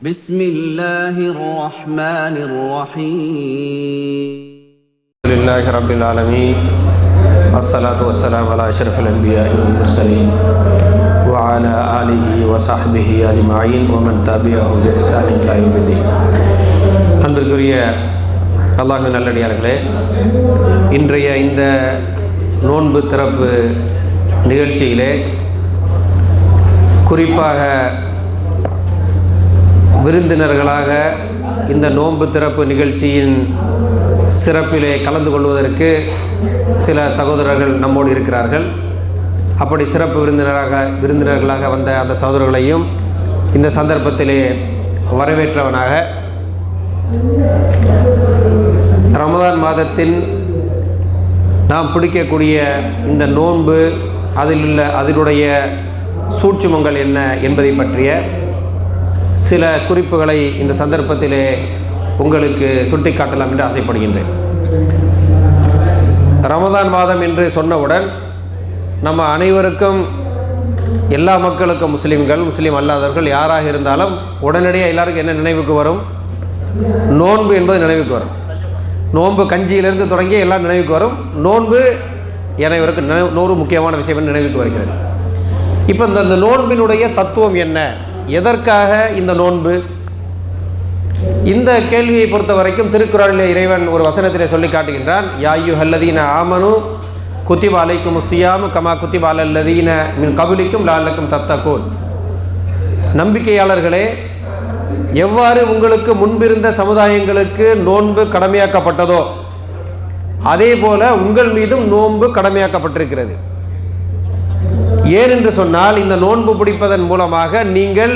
بسم الله الرحمن الرحيم الحمد لله رب العالمين الصلاة والسلام على أشرف الأنبياء والمرسلين وعلى آله وصحبه أجمعين ومن تبعهم بإحسان إلى يوم الدين அன்பிற்குரிய அல்லாஹின் நல்லடியார்களே இன்றைய இந்த நோன்பு திறப்பு நிகழ்ச்சியிலே குறிப்பாக விருந்தினர்களாக இந்த நோன்பு திறப்பு நிகழ்ச்சியின் சிறப்பிலே கலந்து கொள்வதற்கு சில சகோதரர்கள் நம்மோடு இருக்கிறார்கள். அப்படி சிறப்பு விருந்தினராக விருந்தினர்களாக வந்த அந்த சகோதரர்களையும் இந்த சந்தர்ப்பத்திலே வரவேற்றவனாக. ரமதான் மாதத்தின் நாம் பிடிக்கக்கூடிய இந்த நோன்பு அதில் உள்ள அதனுடைய சூட்சுமங்கள் என்ன என்பதை பற்றிய சில குறிப்புகளை இந்த சந்தர்ப்பத்திலே உங்களுக்கு சுட்டிக்காட்டலாம் என்று ஆசைப்படுகின்றேன். ரமதான் மாதம் என்று சொன்னவுடன் நம்ம அனைவருக்கும் எல்லா மக்களுக்கும் முஸ்லீம்கள் முஸ்லீம் அல்லாதவர்கள் யாராக இருந்தாலும் உடனடியாக எல்லாருக்கும் என்ன நினைவுக்கு வரும்? நோன்பு என்பது நினைவுக்கு வரும். நோன்பு கஞ்சியிலிருந்து தொடங்கி எல்லாம் நினைவுக்கு வரும். நோன்பு அனைவருக்கு நினைவு நூறு முக்கியமான விஷயம் நினைவுக்கு வருகிறது. இப்போ இந்த நோன்பினுடைய தத்துவம் என்ன? எதற்காக இந்த நோன்பு? இந்த கேள்வியை பொறுத்த வரைக்கும் திருக்குறளில் இறைவன் ஒரு வசனத்திலே சொல்லி காட்டுகின்றான் யாயு ஹல்லதீன ஆமனு குத்திப அலைக்கும் சியாமு கமா குத்திப அலல்லதீன மின் கபுலிக்கும் லாலக்கும் தத்தகோன். நம்பிக்கையாளர்களே எவ்வாறு உங்களுக்கு முன்பிருந்த சமுதாயங்களுக்கு நோன்பு கடமையாக்கப்பட்டதோ அதே போல உங்கள் மீதும் நோன்பு கடமையாக்கப்பட்டிருக்கிறது. ஏன் என்று சொன்னால் இந்த நோன்பு பிடிப்பதன் மூலமாக நீங்கள்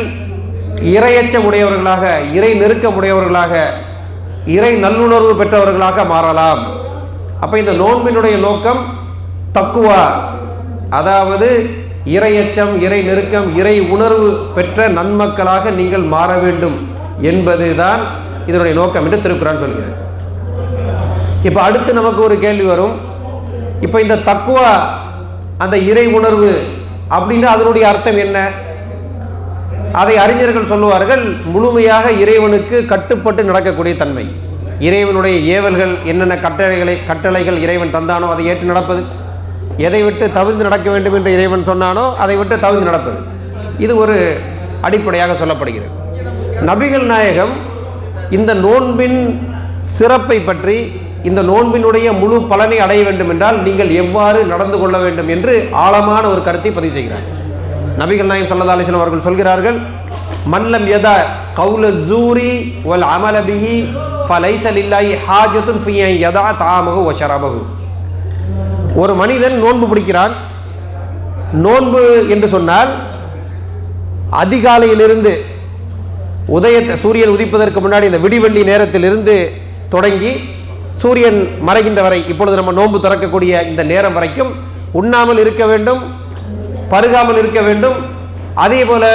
இரையச்ச உடையவர்களாக இறை நெருக்கம் உடையவர்களாக இறை நல்லுணர்வு பெற்றவர்களாக மாறலாம். அப்போ இந்த நோன்பினுடைய நோக்கம் தக்குவா? அதாவது இரையச்சம் இறை நெருக்கம் இறை உணர்வு பெற்ற நன்மக்களாக நீங்கள் மாற வேண்டும் என்பதுதான் இதனுடைய நோக்கம் என்று திருக்குறான் சொல்கிறது. இப்போ அடுத்து நமக்கு ஒரு கேள்வி வரும். இப்போ இந்த தக்குவா அந்த இறை உணர்வு அப்படின்னா அதனுடைய அர்த்தம் என்ன? அதை அறிஞர்கள் சொல்லுவார்கள் முழுமையாக இறைவனுக்கு கட்டுப்பட்டு நடக்கக்கூடிய தன்மை. இறைவனுடைய ஏவல்கள் என்னென்ன கட்டளைகளை கட்டளைகள் இறைவன் தந்தானோ அதை ஏற்று நடப்பது. எதை விட்டு தவிர்த்து நடக்க வேண்டும் என்று இறைவன் சொன்னானோ அதை விட்டு தவிர்த்து நடப்பது. இது ஒரு அடிப்படையாக சொல்லப்படுகிறது. நபிகள் நாயகம் இந்த நோன்பின் சிறப்பை பற்றி இந்த நோன்பினுடைய முழு பலனை அடைய வேண்டும் என்றால் நீங்கள் எவ்வாறு நடந்து கொள்ள வேண்டும் என்று ஆழமான ஒரு கருத்தை பதிவு செய்கிறார். நபிகள் நாயம் சல்லா அலிஸ்லாம் அவர்கள் சொல்கிறார்கள் மன்லம் யதா கவுல ஜூரி வல் அமலபிஹி ஃபலைசல் இல்லாய் ஹாஜத்துன் ஃபியை யதா தாமகு ஒஷரபகு ஒரு மனிதன் நோன்பு பிடிக்கிறான். நோன்பு என்று சொன்னால் அதிகாலையிலிருந்து உதயத்தை சூரியன் உதிப்பதற்கு முன்னாடி இந்த விடிவெள்ளி நேரத்திலிருந்து தொடங்கி சூரியன் மறைகின்ற வரை இப்பொழுது நம்ம நோன்பு திறக்கக்கூடிய இந்த நேரம் வரைக்கும் உண்ணாமல் இருக்க வேண்டும் பருகாமல் இருக்க வேண்டும் அதே போல்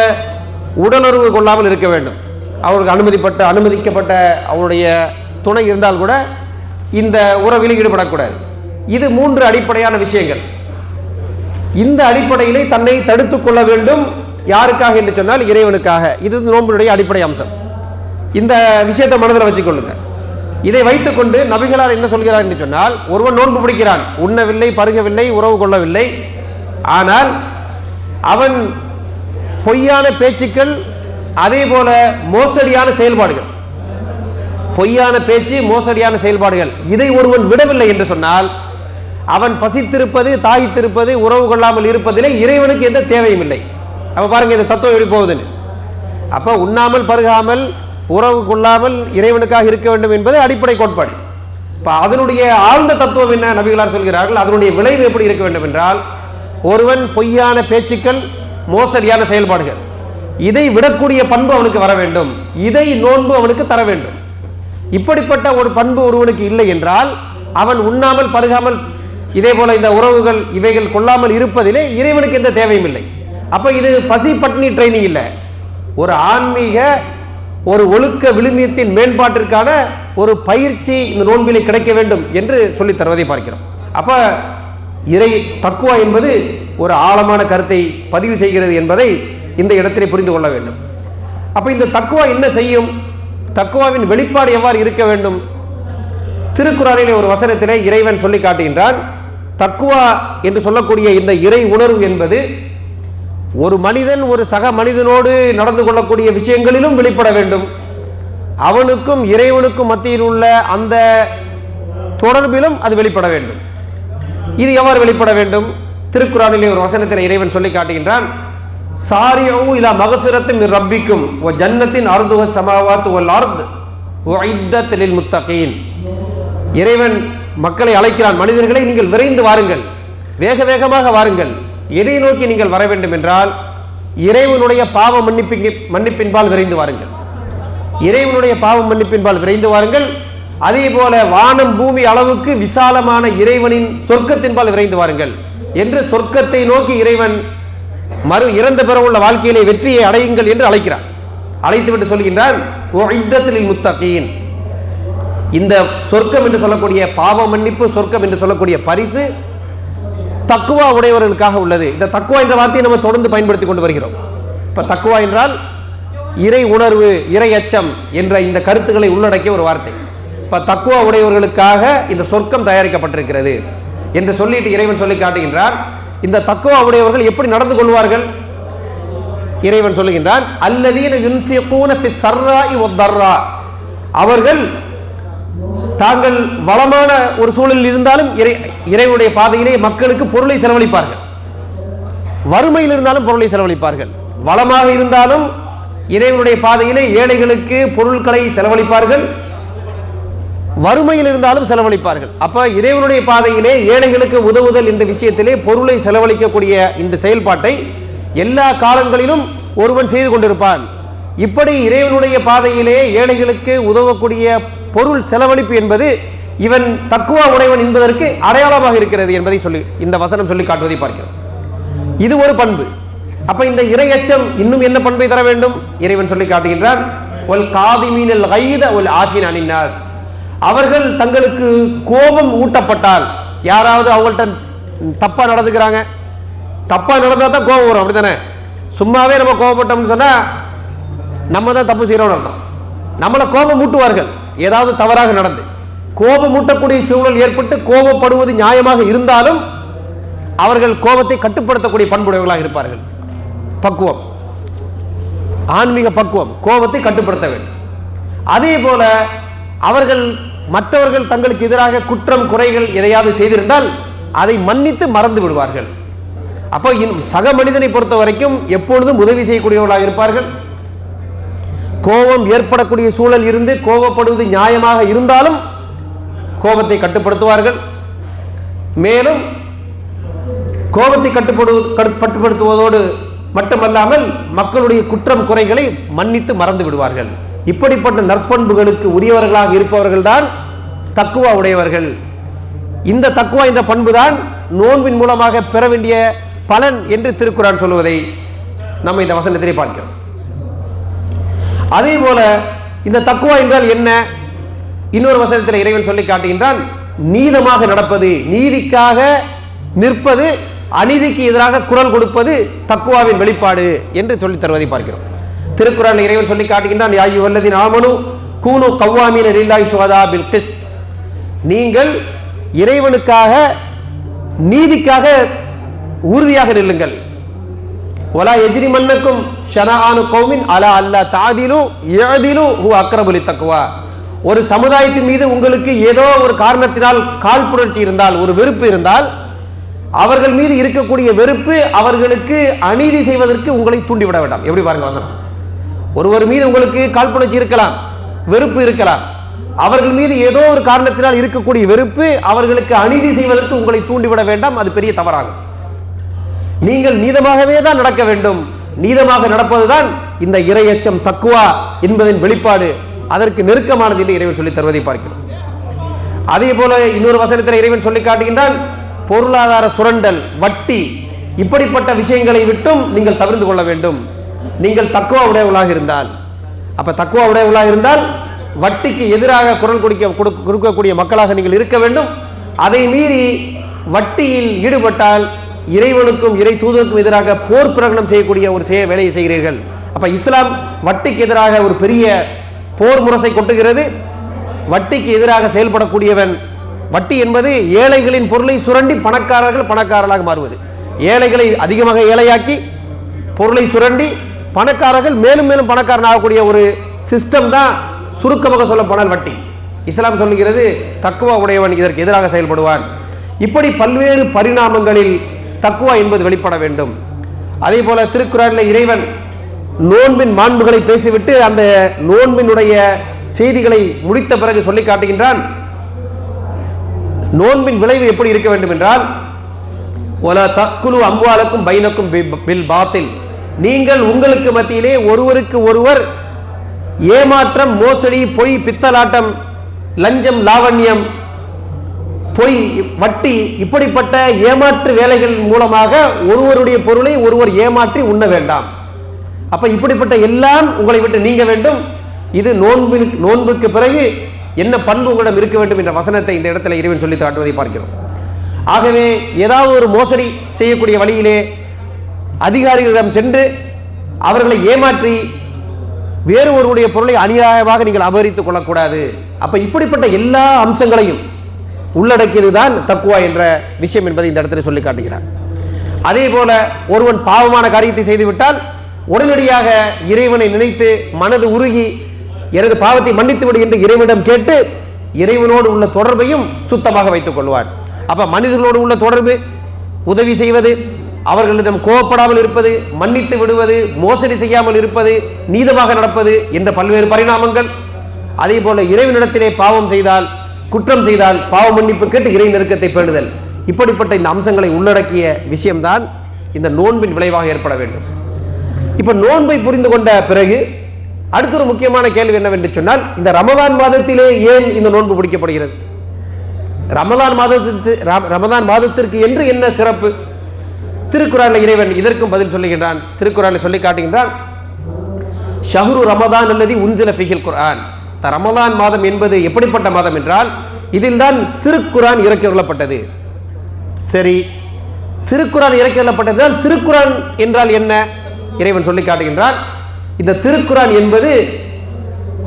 உடலுறவு கொள்ளாமல் இருக்க வேண்டும். அவருக்கு அனுமதிப்பட்ட அனுமதிக்கப்பட்ட அவருடைய துணை இருந்தால் கூட இந்த உறவில் ஈடுபடக்கூடாது. இது மூன்று அடிப்படையான விஷயங்கள். இந்த அடிப்படையிலே தன்னை தடுத்துக் கொள்ள வேண்டும். யாருக்காக என்று சொன்னால் இறைவனுக்காக. இது நோம்பினுடைய அடிப்படை அம்சம். இந்த விஷயத்தை மனதில் வச்சுக்கொள்ளுங்க. இதை வைத்துக்கொண்டு நபிகளார் என்ன சொல்கிறார் என்று சொன்னால் ஒருவன் நோன்பு பிடிக்கிறான் உண்ணவில்லை பருகவில்லை உறவு கொள்ளவில்லை ஆனால் அவன் பொய்யான பேச்சுக்கள் அதே போல மோசடியான செயல்பாடுகள். பொய்யான பேச்சு மோசடியான செயல்பாடுகள். இதை ஒருவன் விடவில்லை என்று சொன்னால் அவன் பசித்திருப்பது தாகித்திருப்பது உறவு கொள்ளாமல் இருப்பதிலே இறைவனுக்கு எந்த தேவையும் இல்லை. அப்போ பாருங்க இந்த தத்துவம் எப்படி போகுதுன்னு. அப்போ உண்ணாமல் பருகாமல் உறவு கொள்ளாமல் இறைவனுக்காக இருக்க வேண்டும் என்பது அடிப்படை கோட்பாடு. இப்போ அதனுடைய ஆழ்ந்த தத்துவம் என்ன? நபிகளார் சொல்கிறார்கள் அதனுடைய விளைவு எப்படி இருக்க வேண்டும் என்றால் ஒருவன் பொய்யான பேச்சுக்கள் மோசடியான செயல்பாடுகள் இதை விடக்கூடிய பண்பு அவனுக்கு வர வேண்டும் இதை நோன்பு அவனுக்கு தர வேண்டும். இப்படிப்பட்ட ஒரு பண்பு ஒருவனுக்கு இல்லை என்றால் அவன் உண்ணாமல் பருகாமல் இதே போல இந்த உறவுகள் இவைகள் கொள்ளாமல் இருப்பதிலே இறைவனுக்கு எந்த தேவையும் இல்லை. அப்போ இது பசி பட்னி ட்ரைனிங் இல்லை. ஒரு ஆன்மீக ஒரு ஒழுக்க விழுமியத்தின் மேம்பாட்டிற்கான ஒரு பயிற்சி இந்த நோன்பிலே கிடைக்க வேண்டும் என்று சொல்லித் தருவதை பார்க்கிறோம். அப்போ இறை தக்குவா என்பது ஒரு ஆழமான கருத்தை பதிவு செய்கிறது என்பதை இந்த இடத்திலே புரிந்து கொள்ள வேண்டும். அப்போ இந்த தக்குவா என்ன செய்யும்? தக்குவாவின் வெளிப்பாடு எவ்வாறு இருக்க வேண்டும்? திருக்குறளிலே ஒரு வசனத்திலே இறைவன் சொல்லி காட்டுகின்றான் தக்குவா என்று சொல்லக்கூடிய இந்த இறை உணர்வு என்பது ஒரு மனிதன் ஒரு சக மனிதனோடு நடந்து கொள்ளக்கூடிய விஷயங்களிலும் வெளிப்பட வேண்டும். அவனுக்கும் இறைவனுக்கும் மத்தியில் உள்ள அந்த தொடர்பிலும் அது வெளிப்பட வேண்டும். இது எவ்வாறு வெளிப்பட வேண்டும்? திருக்குறானிலே ஒரு வசனத்தில் இறைவன் சொல்லி காட்டுகின்றான் சாரியவும் இலா மகஃபிரத்தின் ரப்பிக்கும் ஓ ஜன்னத்தின் அருதுவ சமாவாத்து ஒல் அர்த் ஓ ஐத்தலில் முத்தகீன். இறைவன் மக்களை அழைக்கிறான் மனிதர்களை நீங்கள் விரைந்து வாருங்கள் வேக வேகமாக வாருங்கள். எதை நோக்கி நீங்கள் வர வேண்டும் என்றால் இறைவனுடைய பாவ மன்னிப்பின் மன்னிப்பின்பால் விரைந்து வாருங்கள். இறைவனுடைய பாவ மன்னிப்பின்பால் விரைந்து வாருங்கள். அதே போல வானம் பூமி அளவுக்கு விசாலமான இறைவனின் சொர்க்கத்தின்பால் விரைந்து வாருங்கள். என்று சொர்க்கத்தை நோக்கி இறைவன் மறு இறந்த பிற உள்ள வாழ்க்கையிலே வெற்றியை அடையுங்கள் என்று அழைக்கிறான் அழைத்துவிட்டு சொல்கின்றான் "ஓ முத்தகீன். இந்த சொர்க்கம் என்று சொல்லக்கூடிய பாவ மன்னிப்பு சொர்க்கம் என்று சொல்லக்கூடிய பரிசு தக்குவா உடையவர்களுக்காக உள்ளது. இந்த தக்குவா என்ற வார்த்தையை நம்ம தொடர்ந்து பயன்படுத்தி கொண்டு வருகிறோம். இப்ப தக்குவா என்றால் இறை உணர்வு இறை அச்சம் என்ற இந்த கருத்துக்களை உள்ளடக்கிய ஒரு வார்த்தை. இப்ப தக்குவா உடையவர்களுக்காக இந்த சொர்க்கம் தயாரிக்கப்பட்டிருக்கிறது என்று சொல்லிட்டு இறைவன் சொல்லி காட்டுகின்றார். இந்த தக்குவா உடையவர்கள் எப்படி நடந்து கொள்வார்கள்? இறைவன் சொல்லுகின்றான் அல்லதீன யுன்ஃபிகூன ஃபி ஸர்ராஇ வத்தர்ரா அவர்கள் தாங்கள் வளமான ஒரு சூழலில் இருந்தாலும் இறை இறைவனுடைய பாதையிலே மக்களுக்கு பொருளை செலவழிப்பார்கள். வறுமையில் இருந்தாலும் பொருளை செலவழிப்பார்கள். வளமாக இருந்தாலும் இறைவனுடைய பாதையிலே ஏழைகளுக்கு பொருட்களை செலவழிப்பார்கள். வறுமையில் இருந்தாலும் செலவழிப்பார்கள். அப்ப இறைவனுடைய பாதையிலே ஏழைகளுக்கு உதவுதல் என்ற விஷயத்திலே பொருளை செலவழிக்கக்கூடிய இந்த செயல்பாட்டை எல்லா காலங்களிலும் ஒருவன் செய்து கொண்டிருப்பான். இப்படி இறைவனுடைய பாதையிலே ஏழைகளுக்கு உதவக்கூடிய பொருள் செலவழிப்பு என்பது இவன் தக்குவா உடையவன் என்பதற்கு அடையாளமாக இருக்கிறது என்பதை சொல்லி இந்த வசனம் சொல்லி காட்டுவதை பார்க்கிறோம். இது ஒரு பண்பு. அப்ப இந்த இரையச்சம் இன்னும் என்ன பண்பை தர வேண்டும்? இறைவன் சொல்லி காட்டுகின்றான் ஒல் காதிமீனல் கைத ஒல் ஆஃபின் அனின்னாஸ். அவர்கள் தங்களுக்கு கோபம் ஊட்டப்பட்டால் யாராவது அவங்கள்ட்ட தப்பா நடந்துக்கிறாங்க. தப்பா நடந்தா தான் கோபம் வரும் அப்படித்தானே? சும்மாவே நம்ம கோபப்பட்டோம்னு சொன்னா நம்ம தான் தப்பு செய்கிறோம்னு அர்த்தம். நம்மளை கோபம் ஊட்டுவார்கள். ஏதாவது தவறாக நடந்து கோபமூட்டக்கூடிய சூழல் ஏற்பட்டு கோபப்படுவது நியாயமாக இருந்தாலும் அவர்கள் கோபத்தை கட்டுப்படுத்தக்கூடிய பண்புடையவர்களாக இருப்பார்கள். பக்குவம். ஆன்மீக பக்குவம். கோபத்தை கட்டுப்படுத்த வேண்டும். அதே போல அவர்கள் மற்றவர்கள் தங்களுக்கு எதிராக குற்றம் குறைகள் எதையாவது செய்திருந்தால் அதை மன்னித்து மறந்து விடுவார்கள். அப்போ இன்- சக மனிதனை பொறுத்த வரைக்கும் எப்பொழுதும் உதவி செய்யக்கூடியவர்களாக இருப்பார்கள். கோபம் ஏற்படக்கூடிய சூழல் இருந்து கோபப்படுவது நியாயமாக இருந்தாலும் கோபத்தை கட்டுப்படுத்துவார்கள். மேலும் கோபத்தை கட்டுப்படுவது கட்டுப்படுத்துவதோடு மட்டுமல்லாமல் மக்களுடைய குற்றம் குறைகளை மன்னித்து மறந்து விடுவார்கள். இப்படிப்பட்ட நற்பண்புகளுக்கு உரியவர்களாக இருப்பவர்கள்தான் தக்குவா உடையவர்கள். இந்த தக்குவா என்ற பண்புதான் நோன்பின் மூலமாக பெற வேண்டிய பலன் என்று திருக்குறான் சொல்லுவதை நம்ம இந்த வசனத்திலே பார்க்கிறோம். அதே போல இந்த தக்குவா என்றால் என்ன? இன்னொரு வசனத்தில் இறைவன் சொல்லி காட்டுகின்றான் நீதமாக நடப்பது நீதிக்காக நிற்பது அநீதிக்கு எதிராக குரல் கொடுப்பது தக்குவாவின் வெளிப்பாடு என்று சொல்லித் தருவதை பார்க்கிறோம். திருக்குறள் இறைவன் சொல்லி காட்டுகின்றான் யாயு வல்லதின் ஆமனு கூனு கவ்வாமீன லில்லாஹி சுஹதா பில் கிஸ்த். நீங்கள் இறைவனுக்காக நீதிக்காக உறுதியாக நில்லுங்கள். ஒலா எஜ்ரி மன்னக்கும் ஷனானு கௌமின் அலா அல்லா தாதிலு ஏதிலு ஹு அக்ரபுலி தக்குவா ஒரு சமுதாயத்தின் மீது உங்களுக்கு ஏதோ ஒரு காரணத்தினால் காழ்ப்புணர்ச்சி இருந்தால் ஒரு வெறுப்பு இருந்தால் அவர்கள் மீது இருக்கக்கூடிய வெறுப்பு அவர்களுக்கு அநீதி செய்வதற்கு உங்களை தூண்டிவிட வேண்டாம். எப்படி பாருங்க வசனம்? ஒருவர் மீது உங்களுக்கு காழ்ப்புணர்ச்சி இருக்கலாம் வெறுப்பு இருக்கலாம். அவர்கள் மீது ஏதோ ஒரு காரணத்தினால் இருக்கக்கூடிய வெறுப்பு அவர்களுக்கு அநீதி செய்வதற்கு உங்களை தூண்டிவிட வேண்டாம். அது பெரிய தவறாகும். நீங்கள் நீதமாகவே தான் நடக்க வேண்டும். நீதமாக நடப்பதுதான் இந்த இரையச்சம் தக்குவா என்பதன் வெளிப்பாடு. அதற்கு நெருக்கமானது இல்லை இறைவன் சொல்லி தருவதை பார்க்கிறோம். அதே போல இன்னொரு வசனத்தில் இறைவன் சொல்லி காட்டுகின்றான் பொருளாதார சுரண்டல் வட்டி இப்படிப்பட்ட விஷயங்களை விட்டும் நீங்கள் தவிர்த்து கொள்ள வேண்டும். நீங்கள் தக்குவா உடையவளாக இருந்தால். அப்ப தக்குவா உடையவளாக இருந்தால் வட்டிக்கு எதிராக குரல் கொடுக்க கொடுக்க- கொடுக்கக்கூடிய மக்களாக நீங்கள் இருக்க வேண்டும். அதை மீறி வட்டியில் ஈடுபட்டால் இறைவனுக்கும் இறை தூதருக்கும் எதிராக போர் பிரகடனம் செய்யக்கூடிய ஒரு செய- வேலையை செய்கிறீர்கள். அப்ப இஸ்லாம் வட்டிக்கு எதிராக ஒரு பெரிய போர் முரசை கொட்டுகிறது. வட்டிக்கு எதிராக செயல்படக்கூடியவன் வட்டி என்பது ஏழைகளின் பொருளை சுரண்டி பணக்காரர்கள் பணக்காரர்களாக மாறுவது. ஏழைகளை அதிகமாக ஏழையாக்கி பொருளை சுரண்டி பணக்காரர்கள் மேலும் மேலும் பணக்காரன் ஆகக்கூடிய ஒரு சிஸ்டம் தான் சுருக்கமாக சொல்லப்போனால் வட்டி. இஸ்லாம் சொல்லுகிறது தக்குவா உடையவன் இதற்கு எதிராக செயல்படுவான். இப்படி பல்வேறு பரிணாமங்களில் தக்குவா என்பது வெளிப்பட வேண்டும். அதே போல திருக்குறளில் இறைவன் நோன்பின் மாண்புகளை பேசிவிட்டு அந்த நோன்பினுடைய செய்திகளை முடித்த பிறகு சொல்லி காட்டுகின்றான். நோன்பின் விளைவு எப்படி இருக்க வேண்டும் என்றால் ஒல தக்குழு அம்வாலக்கும் பைனக்கும் பில் பாத்தில். நீங்கள் உங்களுக்கு மத்தியிலே ஒருவருக்கு ஒருவர் ஏமாற்றம் மோசடி பொய் பித்தலாட்டம் லஞ்சம் லாவண்யம் பொய் வட்டி இப்படிப்பட்ட ஏமாற்று வேலைகள் மூலமாக ஒருவருடைய பொருளை ஒருவர் ஏமாற்றி உண்ண வேண்டாம். அப்ப இப்படிப்பட்ட எல்லாம் உங்களை விட்டு நீங்க வேண்டும். இது நோன்பின் நோன்புக்கு பிறகு என்ன பண்பு உங்களிடம் இருக்க வேண்டும் என்ற வசனத்தை இந்த இடத்துல இறைவன் சொல்லி காட்டுவதை பார்க்கிறோம். ஆகவே ஏதாவது ஒரு மோசடி செய்யக்கூடிய வழியிலே அதிகாரிகளிடம் சென்று அவர்களை ஏமாற்றி வேறு ஒருவருடைய பொருளை அநியாயமாக நீங்கள் அபகரித்துக் கொள்ளக்கூடாது. அப்ப இப்படிப்பட்ட எல்லா அம்சங்களையும் உள்ளடக்கியது தான் தக்குவா என்ற விஷயம் என்பதை இந்த இடத்துல சொல்லி காட்டுகிறார். அதே போல ஒருவன் பாவமான காரியத்தை செய்துவிட்டால் உடனடியாக இறைவனை நினைத்து மனது உருகி எனது பாவத்தை மன்னித்து விடு என்று இறைவனிடம் கேட்டு இறைவனோடு உள்ள தொடர்பையும் சுத்தமாக வைத்துக் கொள்வார். அப்ப மனிதர்களோடு உள்ள தொடர்பு உதவி செய்வது அவர்களிடம் கோவப்படாமல் இருப்பது மன்னித்து விடுவது மோசடி செய்யாமல் இருப்பது நீதமாக நடப்பது என்ற பல்வேறு பரிணாமங்கள். அதே போல இறைவனிடத்திலே பாவம் செய்தால் குற்றம் செய்தால் பாவ மன்னிப்பு கேட்டு இறை நெருக்கத்தை பேணுதல். இப்படிப்பட்ட இந்த அம்சங்களை உள்ளடக்கிய விஷயம்தான் இந்த நோன்பின் விளைவாக ஏற்பட வேண்டும். இப்ப நோன்பை புரிந்து கொண்ட பிறகு அடுத்த ஒரு முக்கியமான கேள்வி என்னவென்று சொன்னால் இந்த ரமதான் மாதத்திலே ஏன் இந்த நோன்பு பிடிக்கப்படுகிறது ரமதான் மாதத்திற்கு ரமதான் மாதத்திற்கு என்று என்ன சிறப்பு? திருக்குறானில் இறைவன் இதற்கும் பதில் சொல்லுகின்றான் திருக்குறானில் சொல்லி காட்டுகின்றான் ஷஹ்ரு ரமதான் அல்லது உன்சில ஃபிகில் குர்ஆன். த மாதம் என்பது எப்படிப்பட்ட மாதம் என்றால் இதில் தான் திருக்குரான் இறக்கியுள்ளப்பட்டது சரி திருக்குரான் இறக்கியுள்ளப்பட்டதுதான் திருக்குரான் என்றால் என்ன? இறைவன் சொல்லி காட்டுகின்றான். இந்த திருக்குரான் என்பது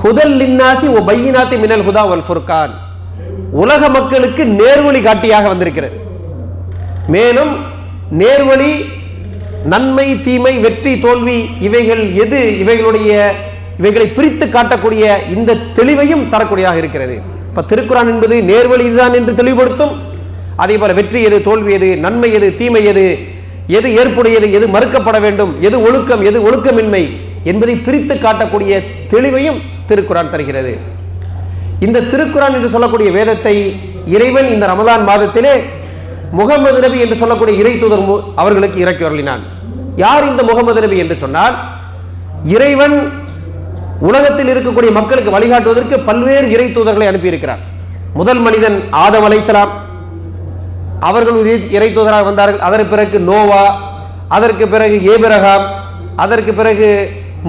ஹுதல் லின்னாசி ஓ பையினாத்தி மினல் ஹுதா வல் ஃபுர்கான். உலக மக்களுக்கு நேர்வழி காட்டியாக வந்திருக்கிறது. மேலும் நேர்வழி நன்மை தீமை வெற்றி தோல்வி இவைகள் எது? இவைகளுடைய இவைகளை பிரித்து காட்டக்கூடிய இந்த தெளிவையும் தரக்கூடியதாக இருக்கிறது. இப்போ திருக்குறான் என்பது நேர்வழி இதுதான் என்று தெளிவுபடுத்தும். அதே போல வெற்றி எது தோல்வி எது நன்மை எது தீமை எது எது ஏற்புடையது எது மறுக்கப்பட வேண்டும் எது ஒழுக்கம் எது ஒழுக்கமின்மை என்பதை பிரித்து காட்டக்கூடிய தெளிவையும் திருக்குறான் தருகிறது. இந்த திருக்குறான் என்று சொல்லக்கூடிய வேதத்தை இறைவன் இந்த ரமதான் மாதத்திலே முகமது நபி என்று சொல்லக்கூடிய இறை தூதர் மு- அவர்களுக்கு இறக்கி வரலினான். யார் இந்த முகமது நபி என்று சொன்னால் இறைவன் உலகத்தில் இருக்கக்கூடிய மக்களுக்கு வழிகாட்டுவதற்கு பல்வேறு இறை தூதர்களை அனுப்பியிருக்கிறார். முதல் மனிதன் ஆதம் அலைசலாம் அவர்கள் இறை தூதராக வந்தார்கள். அதற்கு பிறகு நோவா அதற்கு பிறகு ஏபிரகாம் அதற்கு பிறகு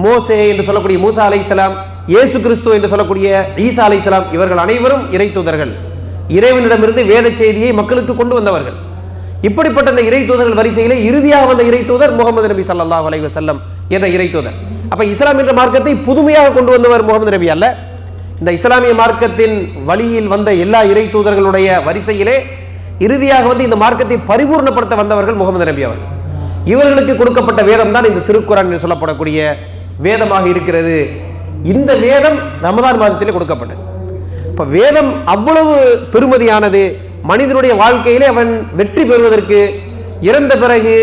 மோசே என்று சொல்லக்கூடிய மூசா அலைசலாம் இயேசு கிறிஸ்து என்று சொல்லக்கூடிய ஈசா அலைசலாம் இவர்கள் அனைவரும் இறை தூதர்கள். இறைவனிடமிருந்து வேத செய்தியை மக்களுக்கு கொண்டு வந்தவர்கள். இப்படிப்பட்ட இந்த இறை தூதர்கள் வரிசையிலே இறுதியாக வந்த இறை தூதர் முகமது நபி சல்லாஹ் அலைவசல்லம் என்ற இறை தூதர். அப்போ இஸ்லாம் என்ற மார்க்கத்தை புதுமையாக கொண்டு வந்தவர் முகமது நபி அல்ல. இந்த இஸ்லாமிய மார்க்கத்தின் வழியில் வந்த எல்லா இறை தூதர்களுடைய வரிசையிலே இறுதியாக வந்து இந்த மார்க்கத்தை பரிபூர்ணப்படுத்த வந்தவர்கள் முகமது நபி அவர்கள். இவர்களுக்கு கொடுக்கப்பட்ட வேதம் தான் இந்த திருக்குறான் என்று சொல்லப்படக்கூடிய வேதமாக இருக்கிறது. இந்த வேதம் ரமதான் மாதத்திலே கொடுக்கப்பட்டது. இப்போ வேதம் அவ்வளவு பெருமதியானது மனிதனுடைய வாழ்க்கையிலே அவன் வெற்றி பெறுவதற்கு இறந்த பிறகு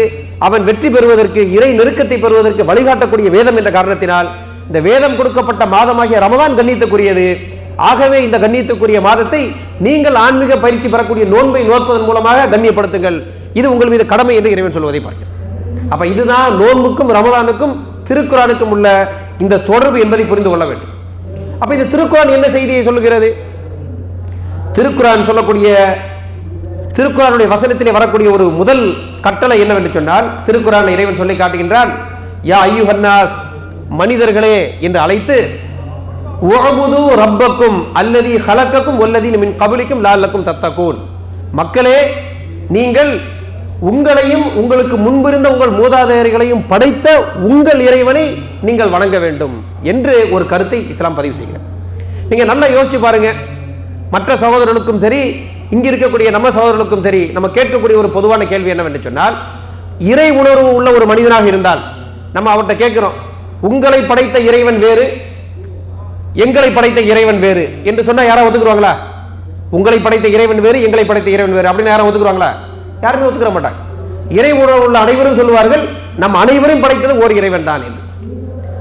அவன் வெற்றி பெறுவதற்கு இறை நெருக்கத்தை பெறுவதற்கு வழிகாட்டக்கூடிய வேதம் என்ற காரணத்தினால் இந்த வேதம் கொடுக்கப்பட்ட மாதமாகிய ரமதான் கண்ணியத்துக்குரியது. ஆகவே இந்த கண்ணியத்துக்குரிய மாதத்தை நீங்கள் ஆன்மீக பயிற்சி பெறக்கூடிய நோன்பை நோற்பதன் மூலமாக கண்ணியப்படுத்துங்கள். இது உங்கள் மீது கடமை என்று இறைவன் சொல்வதை பார்க்கிறேன் அப்ப இதுதான் நோன்புக்கும் ரமதானுக்கும் திருக்குறானுக்கும் உள்ள இந்த தொடர்பு என்பதை புரிந்து கொள்ள வேண்டும். அப்ப இந்த திருக்குறான் என்ன செய்தியை சொல்லுகிறது? திருக்குறான் சொல்லக்கூடிய திருக்குறானுடைய வசனத்திலே வரக்கூடிய ஒரு முதல் கட்டளை என்னவென்று சொன்னால் திருக்குறான் இறைவன் சொல்லி காட்டுகின்றான் யா ஐயுஹன்னாஸ் மனிதர்களே என்று அழைத்து உகமுது ரப்பக்கும் அல்லதி ஹலக்கக்கும் வல்லதீன மின் கபுலிக்கும் லால்லக்கும் தத்தக்கூன் மக்களே நீங்கள் உங்களையும் உங்களுக்கு முன்பிருந்த உங்கள் மூதாதையர்களையும் படைத்த உங்கள் இறைவனை நீங்கள் வணங்க வேண்டும் என்று ஒரு கருத்தை இஸ்லாம் பதிவு செய்கிறேன் நீங்க நல்லா யோசிச்சு பாருங்க. மற்ற சகோதரர்களுக்கும் சரி இங்கே இருக்கக்கூடிய நம்ம சகோதரர்களுக்கும் சரி நம்ம கேட்கக்கூடிய ஒரு பொதுவான கேள்வி என்னவென்று சொன்னால் இறை உணர்வு உள்ள ஒரு மனிதனாக இருந்தால் நம்ம அவர்கிட்ட கேட்குறோம் உங்களை படைத்த இறைவன் வேறு? எங்களை படைத்த இறைவன் வேறு? என்று சொன்னால் யாரா ஒத்துக்குருவாங்களா உங்களை படைத்த இறைவன் வேறு எங்களை படைத்த இறைவன் வேறு. அப்படின்னு யாரும் ஒத்துக்குறாங்களா யாருமே ஒத்துக்கிற மாட்டாங்க. இறை உணர்வு உள்ள அனைவரும் சொல்லுவார்கள் நம் அனைவரும் படைத்தது ஓர் இறைவன் தான் என்று.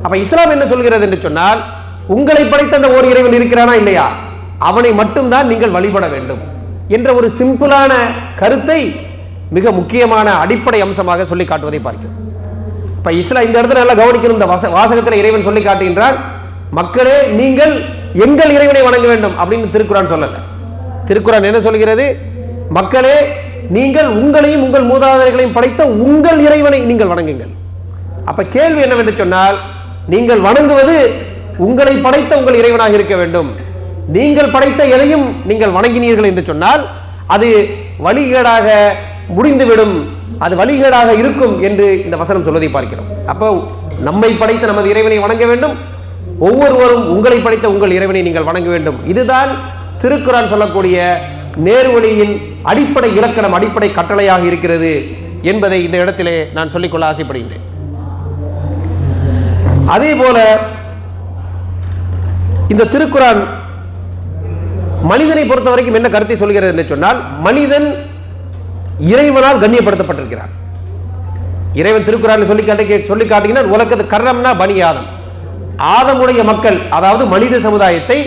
அப்போ இஸ்லாம் என்ன சொல்கிறது என்று சொன்னால் உங்களை படைத்த அந்த ஓர் இறைவன் இருக்கிறானா இல்லையா? அவனை மட்டும்தான் நீங்கள் வழிபட வேண்டும். என்ற ஒரு சிம்பிளான கருத்தை மிக முக்கியமான அடிப்படை அம்சமாக சொல்லி காட்டுவதை பார்க்கிறோம். இப்போ இஸ்லாம் இந்த இடத்துல நல்லா கவனிக்கணும். இந்த வாச வாசகத்தில் இறைவன் சொல்லி காட்டுகின்றான் மக்களே நீங்கள் எங்கள் இறைவனை வணங்க வேண்டும் அப்படின்னு திருக்குறான் சொல்லலை. திருக்குறான் என்ன சொல்கிறது? மக்களே நீங்கள் உங்களையும் உங்கள் மூதாதையர்களையும் படைத்த உங்கள் இறைவனை நீங்கள் வணங்குங்கள். அப்போ கேள்வி என்னவென்று சொன்னால் நீங்கள் வணங்குவது உங்களை படைத்த உங்கள் இறைவனாக இருக்க வேண்டும். நீங்கள் படைத்த எதையும் நீங்கள் வணங்கினீர்கள் என்று சொன்னால் அது வழிகேடாக முடிந்துவிடும் அது வழிகேடாக இருக்கும் என்று இந்த வசனம் சொல்வதை பார்க்கிறோம். அப்போ நம்மை படைத்த நமது இறைவனை வணங்க வேண்டும் ஒவ்வொருவரும் உங்களை படைத்த உங்கள் இறைவனை நீங்கள் வணங்க வேண்டும். இதுதான் திருக்குறான் சொல்லக்கூடிய நேர்வழியின் அடிப்படை இலக்கணம் அடிப்படை கட்டளையாக இருக்கிறது என்பதை இந்த இடத்திலே நான் சொல்லிக்கொள்ள ஆசைப்படுகின்றேன். அதே போல இந்த திருக்குறான் மனிதனை பொறுத்த வரைக்கும் என்ன கருத்தை சொல்கிறது என்று சொன்னால் மனிதன் இறைவனால் கண்ணியப்படுத்தப்பட்டிருக்கிறான். இறைவன் திருக்குறான் சொல்லி காட்டி சொல்லி காட்டிங்கன்னா உலகத்து கர்ணம்னா பனி ஆதம். ஆதமுடைய மக்கள் அதாவது மனித சமுதாயத்தை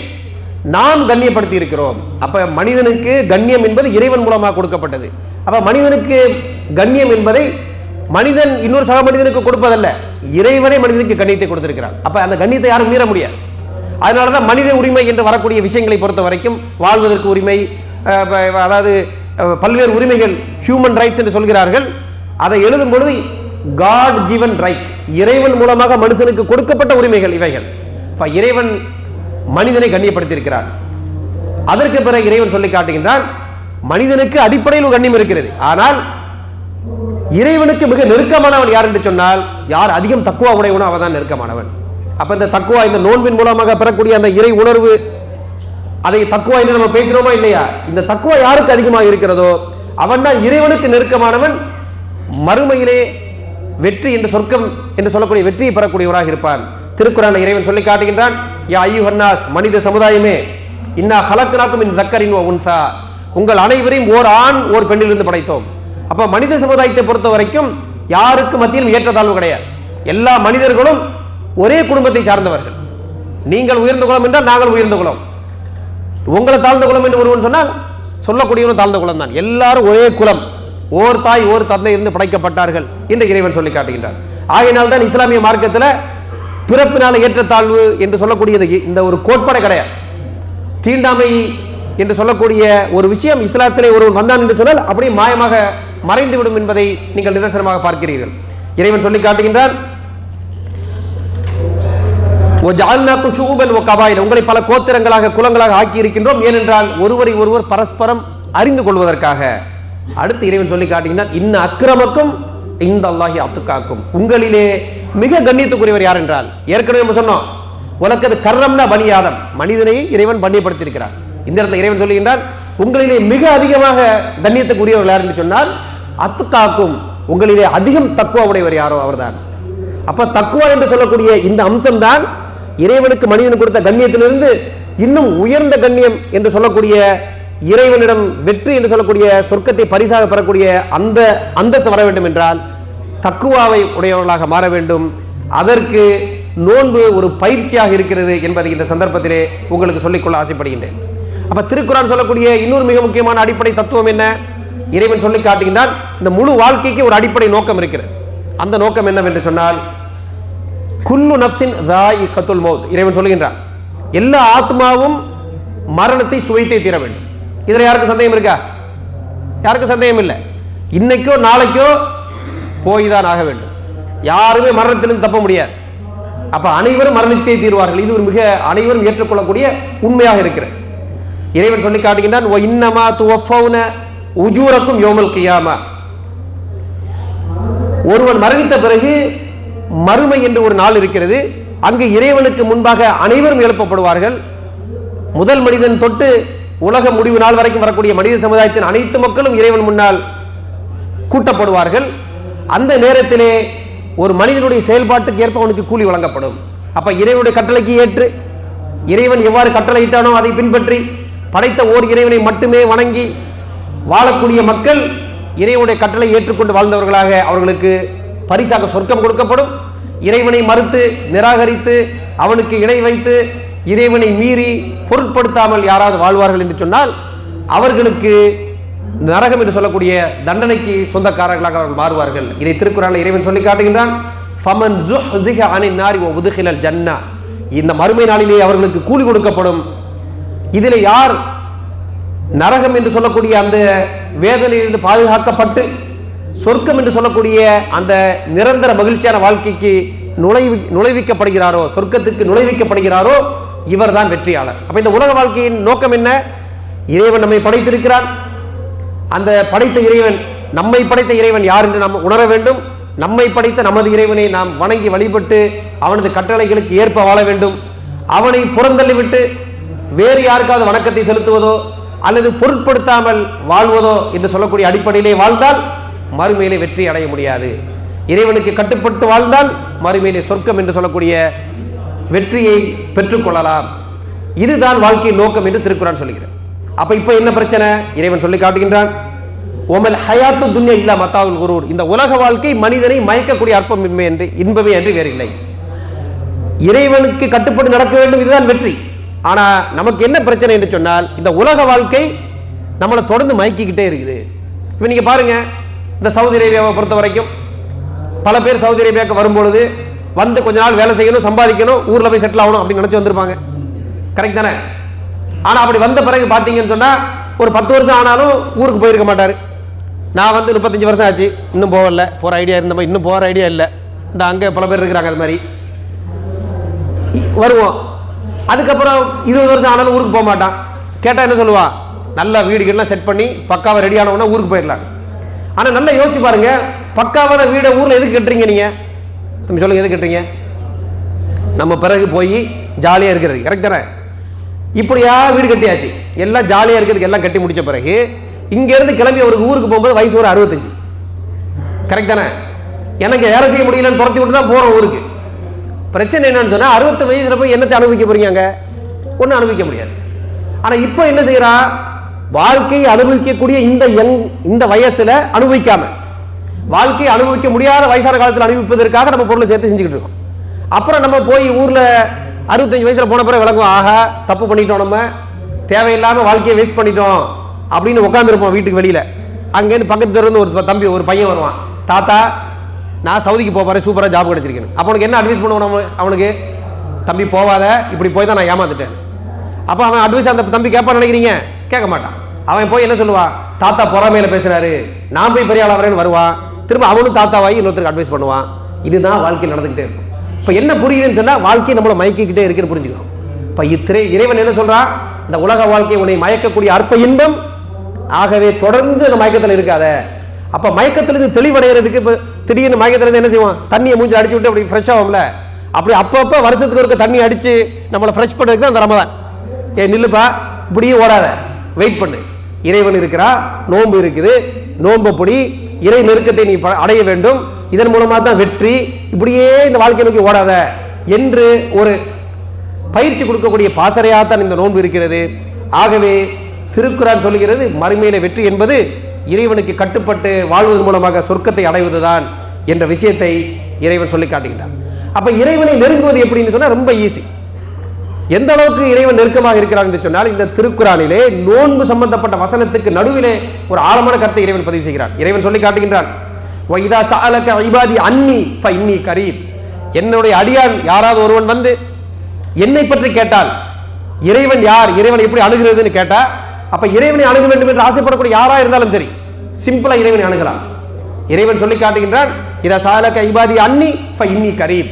நாம் கண்ணியப்படுத்தி இருக்கிறோம் அப்ப மனிதனுக்கு கண்ணியம் என்பது இறைவன் மூலமாக கொடுக்கப்பட்டது. அப்ப மனிதனுக்கு கண்ணியம் என்பதை மனிதன் இன்னொரு சக மனிதனுக்கு கொடுப்பதல்ல. இறைவனே மனிதனுக்கு கண்ணியத்தை கொடுத்திருக்கிறான். அப்ப அந்த கண்ணியத்தை யாரும் மீற முடியாது. அதனாலதான் மனித உரிமை என்று வரக்கூடிய விஷயங்களை பொறுத்த வரைக்கும் வாழ்வதற்கு உரிமை அதாவது பல்வேறு உரிமைகள் ஹியூமன் ரைட்ஸ் என்று சொல்கிறார்கள். அதை எழுதும் பொழுது காட் கிவன் ரைட் இறைவன் மூலமாக மனுஷனுக்கு கொடுக்கப்பட்ட உரிமைகள் இவைகள். இப்போ இறைவன் மனிதனை கண்ணியப்படுத்தியிருக்கிறார். அதற்கு பிறகு இறைவன் சொல்லி காட்டுகின்றான் மனிதனுக்கு அடிப்படையில் ஒரு கண்ணியம் இருக்கிறது. ஆனால் இறைவனுக்கு மிக நெருக்கமானவன் யார் என்று சொன்னால் யார் அதிகம் தக்குவா உடையவனோ அவன் தான் நெருக்கமானவன். அப்போ இந்த தக்குவா இந்த நோன்பின் மூலமாக பெறக்கூடிய அந்த இறை உணர்வு அதை தக்குவா என்று நம்ம பேசுகிறோமா இல்லையா? இந்த தக்குவா யாருக்கு அதிகமாக இருக்கிறதோ அவன் தான் இறைவனுக்கு நெருக்கமானவன் மறுமையிலே வெற்றி என்று சொர்க்கம் என்று சொல்லக்கூடிய வெற்றியை பெறக்கூடியவராக இருப்பான். திருக்குறான இறைவன் சொல்லி காட்டுகின்றான் யா ஐயுஹன்னாஸ் மனித சமுதாயமே இன்னா ஹலக்கனாக்கும் இன் தக்கரின் உன்சா. உங்கள் அனைவரையும் ஓர் ஆண் ஓர் பெண்ணிலிருந்து படைத்தோம். அப்போ மனித சமுதாயத்தை பொறுத்த வரைக்கும் யாருக்கு மத்தியிலும் ஏற்றத்தாழ்வு கிடையாது. எல்லா மனிதர்களும் ஒரே குடும்பத்தை சார்ந்தவர்கள். நீங்கள் உயர்ந்த குலம் என்றால் நாங்கள் உயர்ந்த குலம் உங்களை தாழ்ந்த குலம் என்று ஒருவன் சொன்னால் சொல்லக்கூடியவனும் தாழ்ந்த குலம் தான் எல்லாரும் ஒரே குலம். ஓர் தாய் ஓர் தந்தை இருந்து படைக்கப்பட்டார்கள் என்று இறைவன் சொல்லி காட்டுகின்றார். ஆகையினால் தான் இஸ்லாமிய மார்க்கத்தில் பிறப்பினால் ஏற்றத்தாழ்வு என்று சொல்லக்கூடியது இந்த ஒரு கோட்பாடை கிடையாது. தீண்டாமை என்று சொல்லக்கூடிய ஒரு விஷயம் இஸ்லாத்திலே ஒருவன் வந்தான் என்று சொன்னால் அப்படியே மாயமாக மறைந்துவிடும் என்பதை நீங்கள் நிதர்சனமாக பார்க்கிறீர்கள். இறைவன் சொல்லி காட்டுகின்றான் உங்களை பல கோத்திரங்களாக குலங்களாக ஆக்கி இருக்கின்றோம் ஏனென்றால் ஒருவரை ஒருவர் பரஸ்பரம் அறிந்து கொள்வதற்காக. அடுத்து இறைவன் சொல்லி காட்டுகின்றான் இன்ன அக்கிரமக்கும் இந்த அல்லாஹி அத்துக்காக்கும். உங்களிலே மிக கண்ணியத்துக்குரியவர் யார் என்றால் ஏற்கனவே நம்ம சொன்னோம் உனக்கது கர்ணம்னா பணியாதம் மனிதனை இறைவன் பண்ணியப்படுத்தியிருக்கிறார் இந்த இடத்துல இறைவன் சொல்லுகின்றான் உங்களிலே மிக அதிகமாக கண்ணியத்துக்குரியவர் யார்? என்று சொன்னால் அத்துக்காக்கும். உங்களிலே அதிகம் தக்குவா உடையவர் யாரோ அவர்தான். அப்ப தக்குவா என்று சொல்லக்கூடிய இந்த அம்சம்தான் இறைவனுக்கு மனிதன் கொடுத்த கண்ணியத்திலிருந்து இன்னும் உயர்ந்த கண்ணியம் என்று சொல்லக்கூடிய இறைவனிடம் வெற்றி என்று சொல்லக்கூடிய சொர்க்கத்தை பரிசாக பெறக்கூடிய அந்த அந்தஸ்து வர வேண்டும் என்றால் தக்குவாவை உடையவர்களாக மாற வேண்டும். அதற்கு நோன்பு ஒரு பயிற்சியாக இருக்கிறது என்பதை இந்த சந்தர்ப்பத்திலே உங்களுக்கு சொல்லிக்கொள்ள ஆசைப்படுகின்றேன். அப்ப திருக்குறான் சொல்லக்கூடிய இன்னொரு மிக முக்கியமான அடிப்படை தத்துவம் என்ன? இறைவன் சொல்லி காட்டுகின்றான் இந்த முழு வாழ்க்கைக்கு ஒரு அடிப்படை நோக்கம் இருக்கிறது. அந்த நோக்கம் என்னவென்று சொன்னால் குல்லு நப்சின் ராய் கத்துல் மௌத். இறைவன் சொல்லுகின்றான் எல்லா ஆத்மாவும் மரணத்தை சுவைத்தே தீர வேண்டும். இதில் யாருக்கு சந்தேகம் இருக்கா? யாருக்கும் சந்தேகம் இல்லை. இன்னைக்கோ நாளைக்கோ போய் தான் ஆக வேண்டும். யாருமே மரணத்திலிருந்து தப்ப முடியாது. அப்ப அனைவரும் மரணித்தே தீர்வார்கள். இது ஒரு மிக அனைவரும் ஏற்றுக்கொள்ளக்கூடிய உண்மையாக இருக்கிறது. இறைவன் சொல்லி காட்டுகின்றான் ஓ இன்னமா துவஃபௌன உஜூரக்கும் யோமல் கியாமா. ஒருவன் மரணித்த பிறகு மறுமை என்று ஒரு நாள் இருக்கிறது. அங்கு இறைவனுக்கு முன்பாக அனைவரும் எழுப்பப்படுவார்கள். முதல் மனிதன் தொட்டு உலக முடிவு நாள் வரைக்கும் வரக்கூடிய மனித சமுதாயத்தின் அனைத்து மக்களும் இறைவன் முன்னால் கூட்டப்படுவார்கள். அந்த நேரத்திலே ஒரு மனிதனுடைய செயல்பாட்டுக்கு ஏற்ப அவனுக்கு கூலி வழங்கப்படும். அப்ப இறைவனுடைய கட்டளைக்கு ஏற்று இறைவன் எவ்வாறு கட்டளையிட்டானோ அதை பின்பற்றி படைத்த ஓர் இறைவனை மட்டுமே வணங்கி வாழக்கூடிய மக்கள் இறைவனுடைய கட்டளை ஏற்றுக்கொண்டு வாழ்ந்தவர்களாக அவர்களுக்கு பரிசாக சொர்க்கம் கொடுக்கப்படும். இறைவனை மறுத்து நிராகரித்து அவனுக்கு இணை வைத்து இறைவனை மீறி பொருட்படுத்தாமல் யாராவது வாழ்வார்கள் என்று சொன்னால் அவர்களுக்கு நரகம் என்று சொல்லக்கூடிய தண்டனைக்கு சொந்தக்காரர்களாக அவர்கள் மாறுவார்கள். இதை திருக்குறளில் இறைவன் சொல்லி காட்டுகின்றான் ஃபமன் ஜுஹ்ஸிஹ அனின் நாரி வ உதுகிலல் ஜன்னா. இந்த மறுமை நாளிலே அவர்களுக்கு கூலி கொடுக்கப்படும். இதில் யார் நரகம் என்று சொல்லக்கூடிய அந்த வேதனையிலிருந்து பாதுகாக்கப்பட்டு சொர்க்கம் என்று சொல்லக்கூடிய அந்த நிரந்தர மகிழ்ச்சியான வாழ்க்கைக்கு நுழைவி நுழைவிக்கப்படுகிறாரோ சொர்க்கத்துக்கு நுழைவிக்கப்படுகிறாரோ இவர்தான் வெற்றியாளர். அப்போ இந்த உலக வாழ்க்கையின் நோக்கம் என்ன? இறைவன் நம்மை படைத்திருக்கிறான். அந்த படைத்த இறைவன் நம்மை படைத்த இறைவன் யார் என்று நாம் உணர வேண்டும். நம்மை படைத்த நமது இறைவனை நாம் வணங்கி வழிபட்டு அவனது கட்டளைகளுக்கு ஏற்ப வாழ வேண்டும். அவனை புறந்தள்ளிவிட்டு வேறு யாருக்காவது வணக்கத்தை செலுத்துவதோ அல்லது பொருட்படுத்தாமல் வாழ்வதோ என்று சொல்லக்கூடிய அடிப்படையிலே வாழ்ந்தால் மறுமையிலே வெற்றி அடைய முடியாது. இறைவனுக்கு கட்டுப்பட்டு வாழ்ந்தால் மறுமையிலே சொர்க்கம் என்று சொல்லக்கூடிய வெற்றியை பெற்றுக்கொள்ளலாம் இதுதான் வாழ்க்கையின் நோக்கம் என்று திருக்குறான் சொல்கிறேன் அப்போ இப்போ என்ன பிரச்சனை? இறைவன் சொல்லி காட்டுகின்றான் ஒமல் ஹயாத்து துன்யா இல்லா மத்தாவுல் குரூர். இந்த உலக வாழ்க்கை மனிதனை மயக்கக்கூடிய அற்பம் இன்மை என்று இன்பமே என்று வேறில்லை. இறைவனுக்கு கட்டுப்பட்டு நடக்க வேண்டும் இதுதான் வெற்றி. ஆனால் நமக்கு என்ன பிரச்சனை என்று சொன்னால் இந்த உலக வாழ்க்கை நம்மளை தொடர்ந்து மயக்கிக்கிட்டே இருக்குது. இப்போ நீங்கள் பாருங்க இந்த சவுதி அரேபியாவை பொறுத்த வரைக்கும் பல பேர் சவுதி அரேபியாவுக்கு வரும்பொழுது வந்து கொஞ்ச நாள் வேலை செய்யணும் சம்பாதிக்கணும் ஊரில் போய் செட்டில் ஆகணும் அப்படின்னு நினச்சி வந்திருப்பாங்க. கரெக்ட் தானே? ஆனால் அப்படி வந்த பிறகு பார்த்தீங்கன்னு சொன்னால் ஒரு பத்து வருஷம் ஆனாலும் ஊருக்கு போயிருக்க மாட்டார். நான் வந்து முப்பத்தஞ்சு வருஷம் ஆச்சு இன்னும் போகல. போகிற ஐடியா இருந்த மாதிரி இன்னும் போகிற ஐடியா இல்லை. இந்த அங்கே பல பேர் இருக்கிறாங்க அது மாதிரி. வருவோம். அதுக்கப்புறம் இருபது வருஷம் ஆனாலும் ஊருக்கு போக மாட்டான். கேட்டால் என்ன சொல்லுவாள் நல்ல வீடுகள்லாம் செட் பண்ணி பக்காவாக ரெடி ஆனவுடனே ஊருக்கு போயிடலாம் ஆனால் நல்லா யோசிச்சு பாருங்க. பக்காவான வீடை ஊரில் எதுக்கு கட்டுறீங்க நீங்கள் தம்பி சொல்லுங்க எது கட்டுறீங்க? நம்ம பிறகு போய் ஜாலியாக இருக்கிறது கரெக்ட் தானே? இப்படியா வீடு கட்டியாச்சு. எல்லாம் ஜாலியாக இருக்கிறதுக்கு எல்லாம் கட்டி முடிச்ச பிறகு இங்கேருந்து கிளம்பி அவருக்கு ஊருக்கு போகும்போது வயசு ஒரு அறுபத்தஞ்சு. கரெக்ட் தானே? எனக்கு வேலை செய்ய முடியலன்னு துரத்தி விட்டு தான் போகிறோம் ஊருக்கு. பிரச்சனை என்னன்னு சொன்னால் அறுபத்து வயசுல போய் என்னத்தை அனுபவிக்க போறீங்க அங்கே? ஒன்றும் அனுபவிக்க முடியாது. ஆனால் இப்போ என்ன செய்கிறா வாழ்க்கையை அனுபவிக்கக்கூடிய இந்த எங் இந்த வயசில் அனுபவிக்காம வாழ்க்கையை அனுபவிக்க முடியாத வயசான காலத்தில் அனுபவிப்பதற்காக நம்ம பொருளை சேர்த்து செஞ்சுக்கிட்டு இருக்கோம். அப்புறம் நம்ம போய் ஊரில் அறுபத்தஞ்சு வயசில் போன பிறகு விளங்கும் ஆக தப்பு பண்ணிட்டோம் நம்ம தேவையில்லாமல் வாழ்க்கையை வேஸ்ட் பண்ணிட்டோம் அப்படின்னு உட்காந்துருப்போம் வீட்டுக்கு வெளியில். அங்கேருந்து பக்கத்து தெருந்து ஒரு தம்பி ஒரு பையன் வருவான். தாத்தா நான் சவுதிக்கு போக போகிறேன் சூப்பராக ஜாப் கிடச்சிருக்கேன் அப்போ உனக்கு என்ன அட்வைஸ் பண்ணுவோம் அவனுக்கு? தம்பி போவாத இப்படி போய் தான் நான் ஏமாந்துட்டேன் அப்போ அவன் அட்வைஸ் அந்த தம்பி கேட்பான்னு நினைக்கிறீங்க? கேட்க மாட்டான். அவன் போய் என்ன சொல்லுவான் தாத்தா பொறாமையில் பேசுகிறாரு நான் போய் பெரிய ஆள் வருவான் திரும்ப அவனும் தாத்தாவாகி இன்னொருத்தருக்கு அட்வைஸ் பண்ணுவான் இதுதான் வாழ்க்கையில் நடந்துக்கிட்டே இருக்கும். இப்போ என்ன புரியுதுன்னு சொன்னால் வாழ்க்கை நம்மளை மயக்கிக்கிட்டே இருக்குன்னு புரிஞ்சுக்கிறோம். இப்போ இத்திரை இறைவன் என்ன சொல்கிறான் இந்த உலக வாழ்க்கை உன்னை மயக்கக்கூடிய அற்ப இன்பம் ஆகவே தொடர்ந்து அந்த மயக்கத்தில் இருக்காத. அப்போ மயக்கத்திலிருந்து தெளிவடைகிறதுக்கு இப்போ திடீர்னு மயக்கத்துலேருந்து என்ன செய்வோம் தண்ணியை மூஞ்சி அடிச்சு விட்டு அப்படி ஃப்ரெஷ் ஆகும்ல? அப்படி அப்பப்போ வருஷத்துக்கு ஒருக்க தண்ணி அடிச்சு நம்மளை ஃப்ரெஷ் பண்ணுறதுக்கு தான் அந்த ரமதான். ஏ நில்லுப்பா இப்படியும் ஓடாத. வெயிட் பண்ணு. இறைவன் இருக்கிறா நோன்பு இருக்குது நோன்பு பொடி இறை நெருக்கத்தை நீ ப- அடைய வேண்டும். இதன் மூலமாக தான் வெற்றி. இப்படியே இந்த வாழ்க்கை நோக்கி ஓடாத. என்று ஒரு பயிற்சி கொடுக்கக்கூடிய பாசறையாக தான் இந்த நோன்பு இருக்கிறது. ஆகவே திருக்குறான் சொல்லுகிறது மறுமையில வெற்றி என்பது இறைவனுக்கு கட்டுப்பட்டு வாழ்வதன் மூலமாக சொர்க்கத்தை அடைவதுதான் என்ற விஷயத்தை இறைவன் சொல்லி காட்டுகின்றான். அப்போ இறைவனை நெருங்குவது எப்படின்னு சொன்னால் ரொம்ப ஈஸி எந்த அளவுக்கு இறைவன் நெருக்கமாக இருக்கிறார் என்று சொன்னால் இந்த திருக்குறானிலே நோன்பு சம்பந்தப்பட்ட வசனத்துக்கு நடுவிலே ஒரு ஆழமான கருத்தை இறைவன் பதிவு செய்கிறான். இறைவன் சொல்லி காட்டுகின்றான் "வஇதா சாலக ஐபாதி அன்னி ஃபஇன்னி கரீப். என்னுடைய அடியான் யாராவது ஒருவன் வந்து என்னை பற்றி கேட்டால் இறைவன் யார்? இறைவன் எப்படி அணுகிறதுன்னு கேட்டா அப்ப இறைவனை அணுக வேண்டும் என்று ஆசைப்படக்கூடிய யாரா இருந்தாலும் சரி சிம்பிளா இறைவனை அணுகலாம். இறைவன் சொல்லி காட்டுகின்றான் இதா சாலக ஐபாதி அன்னி ஃபஇன்னி கரீப்.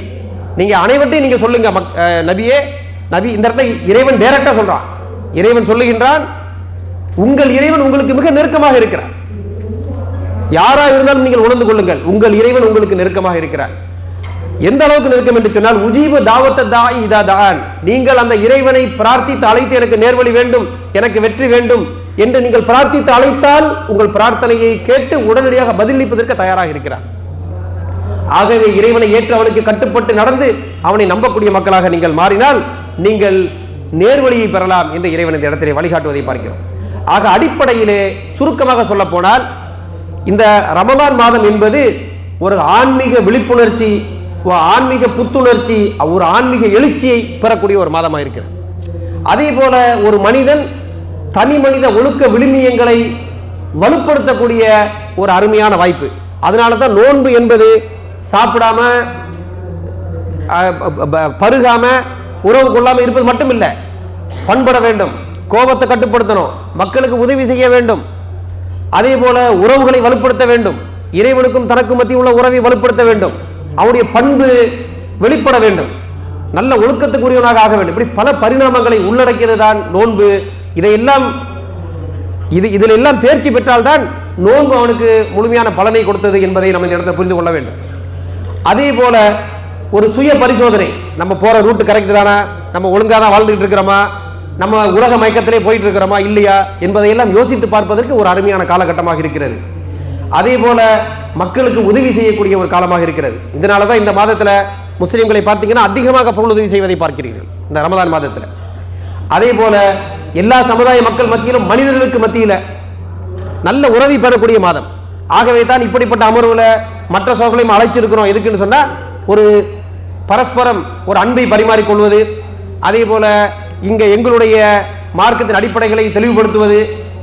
நீங்க அனைவற்றையும் நீங்க சொல்லுங்க மக்- நபியே நபி இந்த இடத்துல இறைவன் டைரக்டா சொல்றான். இறைவன் சொல்லுகின்றான் உங்கள் இறைவன் உங்களுக்கு மிக நெருக்கமாக இருக்கிறார். யாரா இருந்தாலும் நீங்கள் உணர்ந்து கொள்ளுங்கள். உங்கள் இறைவன் உங்களுக்கு நெருக்கமாக இருக்கிறார். எந்த அளவுக்கு நெருக்கம் என்று சொன்னால் உஜீபு தாவத்த தாய் இதா தான் நீங்கள் அந்த இறைவனை பிரார்த்தித்து அழைத்து எனக்கு நேர்வழி வேண்டும் எனக்கு வெற்றி வேண்டும் என்று நீங்கள் பிரார்த்தித்து அழைத்தால் உங்கள் பிரார்த்தனையை கேட்டு உடனடியாக பதிலளிப்பதற்கு தயாராக இருக்கிறார். ஆகவே இறைவனை ஏற்று அவனுக்கு கட்டுப்பட்டு நடந்து அவனை நம்பக்கூடிய மக்களாக நீங்கள் மாறினால் நீங்கள் நேர்வழியை பெறலாம் என்று இறைவன் இந்த இடத்திலே வழிகாட்டுவதை பார்க்கிறோம். ஆக அடிப்படையிலே சுருக்கமாக சொல்ல போனால் இந்த ரமலான் மாதம் என்பது ஒரு ஆன்மீக விழிப்புணர்ச்சி ஆன்மீக புத்துணர்ச்சி ஒரு ஆன்மீக எழுச்சியை பெறக்கூடிய ஒரு மாதமாக இருக்கிறது. அதே போல ஒரு மனிதன் தனி மனித ஒழுக்க விழுமியங்களை வலுப்படுத்தக்கூடிய ஒரு அருமையான வாய்ப்பு. அதனால தான் நோன்பு என்பது சாப்பிடாம பருகாம உறவு கொள்ளாமல் இருப்பது மட்டும் இல்லை பண்பட வேண்டும் கோபத்தை கட்டுப்படுத்தணும் மக்களுக்கு உதவி செய்ய வேண்டும். அதே போல உறவுகளை வலுப்படுத்த வேண்டும். இறைவனுக்கும் தனக்கும் மத்தியில் உள்ள உறவை வலுப்படுத்த வேண்டும். அவருடைய பண்பு வெளிப்பட வேண்டும். நல்ல ஒழுக்கத்துக்குரியவனாக ஆக வேண்டும். இப்படி பல பரிணாமங்களை உள்ளடக்கியது தான் நோன்பு. இதையெல்லாம் இது இதில் எல்லாம் தேர்ச்சி பெற்றால்தான் நோன்பு அவனுக்கு முழுமையான பலனை கொடுத்தது என்பதை நம்ம இந்த இடத்துல புரிந்து கொள்ள வேண்டும். அதே போல ஒரு சுய பரிசோதனை. நம்ம போகிற ரூட் கரெக்ட் தானா? நம்ம ஒழுங்காக தான் வாழ்ந்துகிட்டு இருக்கிறோமா? நம்ம உலக மயக்கத்திலே போயிட்டு இருக்கிறோமா? இல்லையா? என்பதையெல்லாம் யோசித்து பார்ப்பதற்கு ஒரு அருமையான காலகட்டமாக இருக்கிறது. அதே போல மக்களுக்கு உதவி செய்யக்கூடிய ஒரு காலமாக இருக்கிறது. இதனால தான் இந்த மாதத்தில் முஸ்லீம்களை பார்த்தீங்கன்னா அதிகமாக பொருள் உதவி செய்வதை பார்க்கிறீர்கள். இந்த ரமதான் மாதத்தில். அதே போல எல்லா சமுதாய மக்கள் மத்தியிலும் மனிதர்களுக்கு மத்தியில் நல்ல உறவி பெறக்கூடிய மாதம். ஆகவே தான் இப்படிப்பட்ட அமர்வில் மற்ற சோகளையும் அழைச்சிருக்கிறோம். எதுக்குன்னு சொன்னால் ஒரு பரஸ்பரம் ஒரு அன்பை பரிமாறிக்கொள்வது அதே போல இங்கே எங்களுடைய மார்க்கத்தின் அடிப்படைகளை தெளிவுபடுத்துவது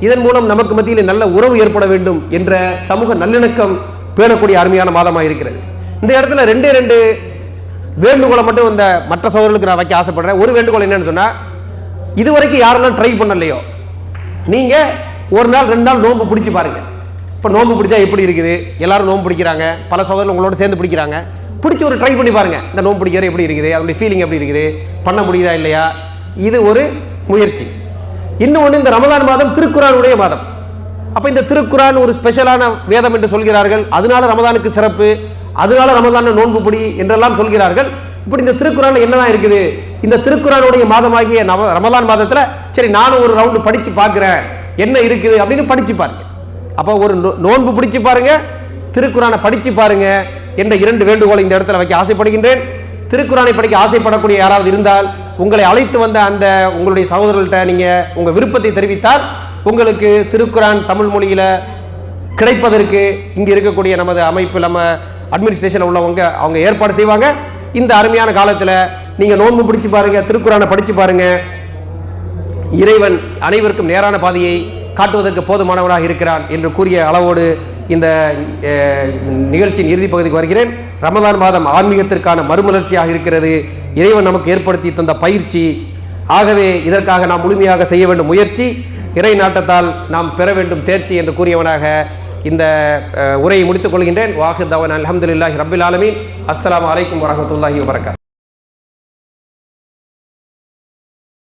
இதன் மூலம் நமக்கு மத்தியில் நல்ல உறவு ஏற்பட வேண்டும் என்ற சமூக நல்லிணக்கம் பேணக்கூடிய அருமையான மாதமாக இருக்கிறது. இந்த இடத்துல ரெண்டே ரெண்டு வேண்டுகோளை மட்டும் இந்த மற்ற சகோதரர்களுக்கு நான் வைக்க ஆசைப்படுறேன். ஒரு வேண்டுகோள் என்னன்னு சொன்னால் இதுவரைக்கும் யாரெல்லாம் ட்ரை பண்ணலையோ நீங்கள் ஒரு நாள் ரெண்டு நாள் நோன்பு பிடிச்சி பாருங்கள் இப்போ நோன்பு பிடிச்சா எப்படி இருக்குது? எல்லாரும் நோன்பு பிடிக்கிறாங்க. பல சகோதரர்கள் உங்களோட சேர்ந்து பிடிக்கிறாங்க. பிடிச்சி ஒரு ட்ரை பண்ணி பாருங்கள் இந்த நோன்பு பிடிக்கிற எப்படி இருக்குது? அதனுடைய ஃபீலிங் எப்படி இருக்குது? பண்ண முடியுதா இல்லையா? இது ஒரு முயற்சி. இன்னொன்று இந்த ரமதான் மாதம் திருக்குறானுடைய மாதம். அப்போ இந்த திருக்குறான் ஒரு ஸ்பெஷலான வேதம் என்று சொல்கிறார்கள். அதனால ரமதானுக்கு சிறப்பு. அதனால ரமதான நோன்பு பிடி என்றெல்லாம் சொல்கிறார்கள். இப்படி இந்த திருக்குறான்ல என்னதான் இருக்குது? இந்த திருக்குறானுடைய மாதமாகிய நவ ரமதான் மாதத்தில் சரி நானும் ஒரு ரவுண்டு படித்து பார்க்குறேன். என்ன இருக்குது அப்படின்னு படித்து பாருங்க. அப்போ ஒரு நோ- நோன்பு பிடிச்சி பாருங்க. திருக்குறானை படித்து பாருங்க. என்ற இரண்டு வேண்டுகோளை இந்த இடத்துல வைக்க ஆசைப்படுகின்றேன். திருக்குறானை படிக்க ஆசைப்படக்கூடிய யாராவது இருந்தால் உங்களை அழைத்து வந்த அந்த உங்களுடைய சகோதரர்கள்ட்ட நீங்கள் உங்கள் விருப்பத்தை தெரிவித்தால் உங்களுக்கு திருக்குறான் தமிழ் மொழியில் கிடைப்பதற்கு இங்கே இருக்கக்கூடிய நமது அமைப்பு நம்ம அட்மினிஸ்ட்ரேஷனில் உள்ளவங்க அவங்க ஏற்பாடு செய்வாங்க. இந்த அருமையான காலத்தில் நீங்கள் நோன்பு பிடிச்சு பாருங்கள் திருக்குறானை படித்து பாருங்கள் இறைவன் அனைவருக்கும் நேரான பாதையை காட்டுவதற்கு போதுமானவனாக இருக்கிறான் என்று கூறிய அளவோடு இந்த நிகழ்ச்சியின் இறுதி பகுதிக்கு வருகிறேன். ரமதான் மாதம் ஆன்மீகத்திற்கான மறுமலர்ச்சியாக இருக்கிறது. இறைவன் நமக்கு ஏற்படுத்தி தந்த பயிற்சி. ஆகவே இதற்காக நாம் முழுமையாக செய்ய வேண்டும் முயற்சி. இறை நாட்டத்தால் நாம் பெற வேண்டும் தேர்ச்சி என்று கூறியவனாக இந்த உரையை முடித்துக் கொள்கின்றேன். வாஹிர் தவன் அலமதுல்லாஹி ரபில் ஆலமீன். அஸ்லாம் அலைக்கும் வரமத்துல்லாஹி வபரகாத்.